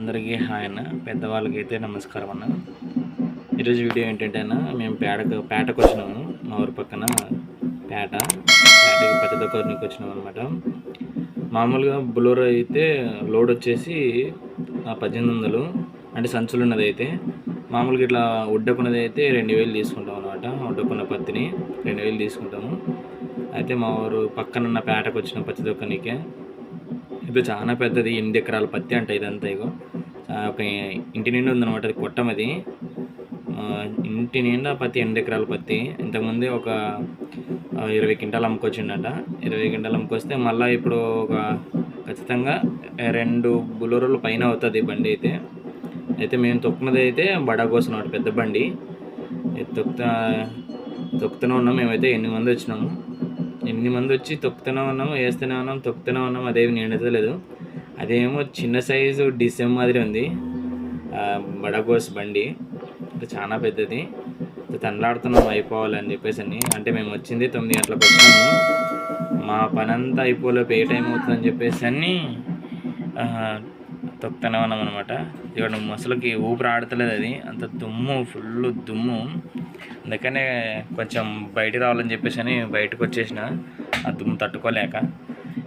అందరికీ హాయ్ అన్న. పెద్దవాళ్ళకి అయితే నమస్కారం అన్న. ఈరోజు వీడియో ఏంటంటే అన్న మేము పేటకు పేటకు వచ్చినాము. మా ఊరి పక్కన పేట. పేటకి పత్తి దొక్కనికి వచ్చినాం అనమాట మామూలుగా బులోరో అయితే లోడ్ వచ్చేసి పద్దెనిమిది వందలు. అంటే సంచులు ఉన్నది అయితే. మామూలుగా ఇట్లా ఉడ్డకున్నది అయితే రెండు వేలు తీసుకుంటాం అనమాట ఉడ్డకున్న పత్తిని రెండు వేలు తీసుకుంటాము. అయితే మా ఊరు పక్కన ఉన్న పేటకు వచ్చిన పచ్చిదొక్కనికే ఇప్పుడు చాలా పెద్దది ఎనిమిది ఎకరాల పత్తి అంట ఇదంతా ఇగో. ఒక ఇంటి నిండా ఉందన్నమాట అది కొట్టం అది. ఇంటి నిండా పత్తి ఎనిమిది ఎకరాల పత్తి. ఇంతకుముందే ఒక ఇరవై క్వింటాలు అమ్ముకొచ్చిండట. ఇరవై క్వింటాలు అమ్ముకొస్తే మళ్ళీ ఇప్పుడు ఒక ఖచ్చితంగా రెండు బులోరుల పైన అవుతుంది బండి అయితే. అయితే మేము తొక్కున్నది అయితే బడా కోసం పెద్ద బండి. ఇది తొక్కుతా తొక్కుతూనే ఉన్నాం మేమైతే ఎనిమిది మంది వచ్చినాము. ఎనిమిది మంది వచ్చి తొక్కుతూనే ఉన్నాం వేస్తూనే ఉన్నాం తొక్కుతూనే ఉన్నాం అదేమి నిండతలేదు అదేమో చిన్న సైజు డిసెం మాదిరి ఉంది. బడగోస్ బండి. చాలా పెద్దది. తనలాడుతున్నాం అయిపోవాలని చెప్పేసి అని. అంటే మేము వచ్చింది తొమ్మిది గంటలకు వచ్చాము మా పని అంతా అయిపోలేపు ఏ టైం అవుతుందని చెప్పేసి అని తొక్కుతూనే ఉన్నాం అనమాట ఇక్కడ ముసలికి ఊపిరి ఆడతలేదు అది. అంత దుమ్ము ఫుల్ దుమ్ము. అందుకనే కొంచెం బయటికి రావాలని చెప్పేసి అని బయటకు వచ్చేసిన. ఆ దుమ్ము తట్టుకోలేక.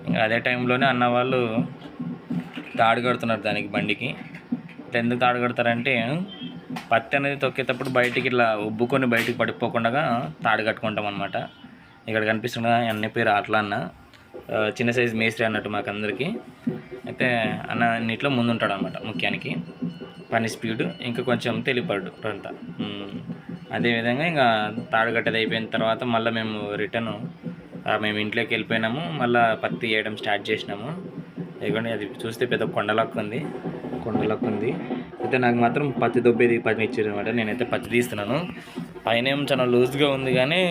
ఇంకా అదే టైంలోనే అన్న వాళ్ళు తాడు కడుతున్నారు దానికి బండికి. ఇట్లా ఎందుకు తాడు కడతారంటే పత్తి అనేది తొక్కేటప్పుడు బయటికి ఇట్లా ఉబ్బుకొని బయటికి పడిపోకుండా తాడు కట్టుకుంటాం అనమాట ఇక్కడ కనిపిస్తున్న అన్ని పేరు అట్లా అన్న. చిన్న సైజు మేస్త్రి అన్నట్టు మాకందరికీ అయితే అన్న అన్నిట్లో ముందుంటాడు అనమాట ముఖ్యానికి. పని స్పీడ్ ఇంకా కొంచెం తెలిపడు అంతా. అదేవిధంగా ఇంకా తాడుగట్టది అయిపోయిన తర్వాత మళ్ళీ మేము రిటర్న్ మేము ఇంట్లోకి వెళ్ళిపోయినాము. మళ్ళీ పత్తి వేయడం స్టార్ట్ చేసినాము. ఎందుకంటే అది చూస్తే పెద్ద కొండలక్కు ఉంది. కొండలక్కు ఉంది. అయితే నాకు మాత్రం పత్తి దొబ్బేది పని ఇచ్చారు అనమాట నేనైతే పత్తి తీస్తున్నాను. పైన ఏమో చాలా లూజ్గా ఉంది కానీ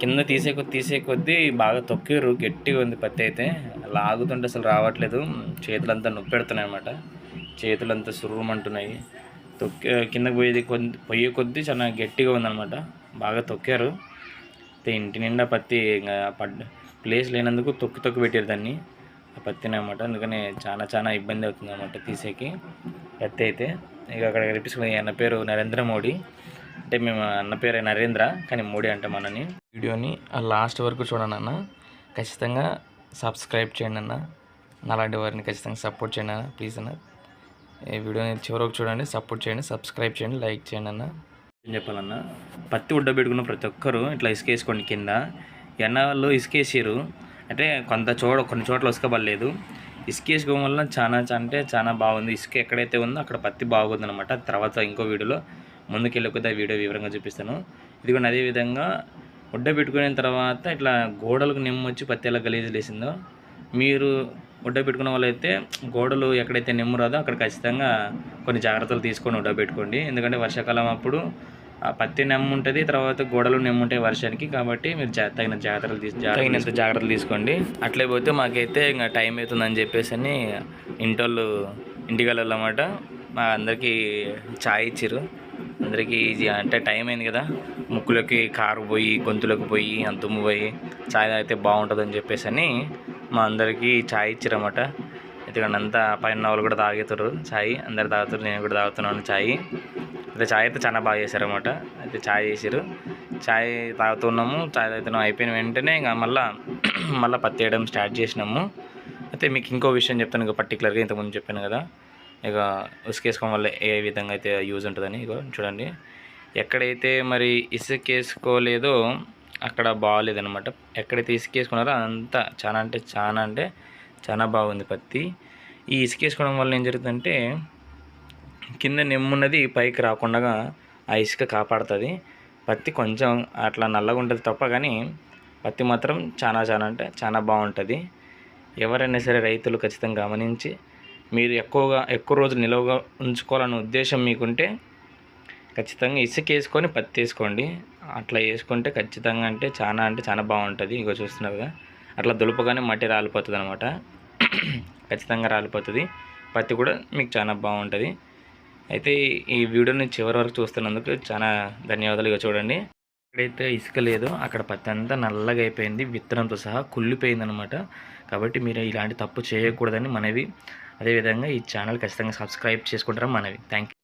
కింద తీసే కొద్ది తీసే కొద్దీ బాగా తొక్కిరు గట్టిగా ఉంది పత్తి అయితే. లాగుతుంటే అసలు రావట్లేదు. చేతులంతా నొప్పి పెడుతున్నాయి అనమాట చేతులంతా సుర్రుమంటున్నాయి. తొక్కి కిందకి పోయేది కొద్ది పోయే కొద్దీ చాలా గట్టిగా ఉందన్నమాట. బాగా తొక్కారు. అయితే ఇంటి నిండా పత్తి ఇంకా పడ్ ప్లేస్ లేనందుకు తొక్కి తొక్కి పెట్టారు దాన్ని. ఆ పత్తిని అనమాట అందుకని చాలా చాలా ఇబ్బంది అవుతుంది అనమాట తీసేకి. పత్తి అయితే. ఇక అక్కడ కనిపిస్తున్న ఆయన పేరు నరేంద్ర మోడీ. అంటే మేము అన్న పేరు నరేంద్ర కానీ మోడీ అంటే మనని. వీడియోని ఆ లాస్ట్ వరకు చూడండి అన్న. ఖచ్చితంగా సబ్స్క్రైబ్ చేయండి అన్న. నాలాంటి వారిని ఖచ్చితంగా సపోర్ట్ చేయండి అన్న ప్లీజ్ అన్న. ఈ వీడియోని చివరకు చూడండి సపోర్ట్ చేయండి సబ్స్క్రైబ్ చేయండి లైక్ చేయండి అన్న. ఏం చెప్పాలన్నా పత్తి ఉడ్డబెట్టుకున్న ప్రతి ఒక్కరు ఇట్లా ఇసుక వేసుకోండి కింద ఎన్నాళ్ళు ఇసుక వేసారు అంటే కొంత చోట కొన్ని చోట్ల ఇసుక పడలేదు ఇసుక వేసుకోవడం వల్ల చాలా అంటే చాలా బాగుంది. ఇసుక ఎక్కడైతే ఉందో అక్కడ పత్తి బాగుంది అనమాట తర్వాత ఇంకో వీడియోలో ముందుకు వెళ్ళకపోతే ఆ వీడియో వివరంగా చూపిస్తాను. ఇదిగోండి అదే విధంగా ఉడ్డ పెట్టుకున్న తర్వాత ఇట్లా గోడలకు నిమ్మ వచ్చి పత్తి ఎలా గలీజు లేసిందో మీరు ఉడ్డ పెట్టుకున్న వాళ్ళైతే గోడలు ఎక్కడైతే నిమ్ము రాదో అక్కడ ఖచ్చితంగా కొన్ని జాగ్రత్తలు తీసుకొని ఉడ్డ పెట్టుకోండి. ఎందుకంటే వర్షాకాలం అప్పుడు ఆ పత్తి నెమ్ము ఉంటుంది తర్వాత గోడలు నెమ్ము ఉంటాయి వర్షానికి కాబట్టి మీరు తగిన జాగ్రత్తలు తీసు తగినంత జాగ్రత్తలు తీసుకోండి. అట్లే పోతే మాకైతే ఇంకా టైం అవుతుందని చెప్పేసి అని ఇంటోళ్ళు ఇంటికి వెళ్ళాలన్నమాట. మా అందరికీ ఛాయ్ ఇచ్చారు అందరికీ ఈజీ. అంటే టైం అయింది కదా. ముక్కులకి కారు పోయి గొంతులకు పోయి అంతుమ్ము పోయి ఛాయ్ తాగితే బాగుంటుందని చెప్పేసి అని మా అందరికీ ఛాయ్ ఇచ్చారన్నమాట. ఎందుకంటే అంతా పైన వాళ్ళు కూడా తాగుతారు. ఛాయ్ అందరు తాగుతారు నేను కూడా తాగుతున్నాను ఛాయ్. అయితే ఛాయ్ అయితే చాలా బాగా చేశారన్నమాట. అయితే ఛాయ్ చేశారు ఛాయ్ తాగుతున్నాము ఛాయ్ తాగుతున్నాం అయిపోయిన వెంటనే ఇంకా మళ్ళీ మళ్ళీ పత్తి వేయడం స్టార్ట్ చేసినాము. అయితే మీకు ఇంకో విషయం చెప్తాను ఇంకా పర్టికులర్గా ఇంతకుముందు చెప్పాను కదా. ఇక ఉసుకేసుకోవడం వల్ల ఏ విధంగా అయితే యూజ్ ఉంటుందని ఇక చూడండి. ఎక్కడైతే మరి ఇసుకేసుకోలేదో అక్కడ బాగాలేదనమాట ఎక్కడైతే ఇసుకేసుకున్నారో అంతా చాలా అంటే చాలా అంటే చాలా బాగుంది పత్తి. ఈ ఇసుకేసుకోవడం వల్ల ఏం జరుగుతుందంటే కింద నెమ్మున్నది పైకి రాకుండా ఆ ఇసుక కాపాడుతుంది. పత్తి కొంచెం అట్లా నల్లగా ఉంటుంది తప్ప కానీ పత్తి మాత్రం చాలా చాలా అంటే చాలా బాగుంటుంది. ఎవరైనా సరే రైతులు ఖచ్చితంగా గమనించి మీరు ఎక్కువగా ఎక్కువ రోజులు నిలవగా ఉంచుకోవాలనే ఉద్దేశం మీకుంటే ఖచ్చితంగా ఇసుక వేసుకొని పత్తి వేసుకోండి. అట్లా వేసుకుంటే ఖచ్చితంగా అంటే చాలా అంటే చాలా బాగుంటుంది. ఇగో చూస్తున్నారుగా అట్లా దులుపగానే మట్టి రాలిపోతుంది అనమాట ఖచ్చితంగా రాలిపోతుంది. పత్తి కూడా మీకు చాలా బాగుంటుంది. అయితే ఈ వీడియోని చివరి వరకు చూస్తున్నందుకు చాలా ధన్యవాదాలు. ఇక చూడండి. ఎక్కడైతే ఇసుక లేదో. అక్కడ పత్తి అంతా నల్లగా అయిపోయింది. విత్తనంతో సహా కుళ్ళిపోయింది అనమాట కాబట్టి మీరు ఇలాంటి తప్పు చేయకూడదని మనవి అదేవిధంగా ఈ ఛానల్ ఖచ్చితంగా సబ్స్క్రైబ్ చేసుకుంటారా మనవి. Thank you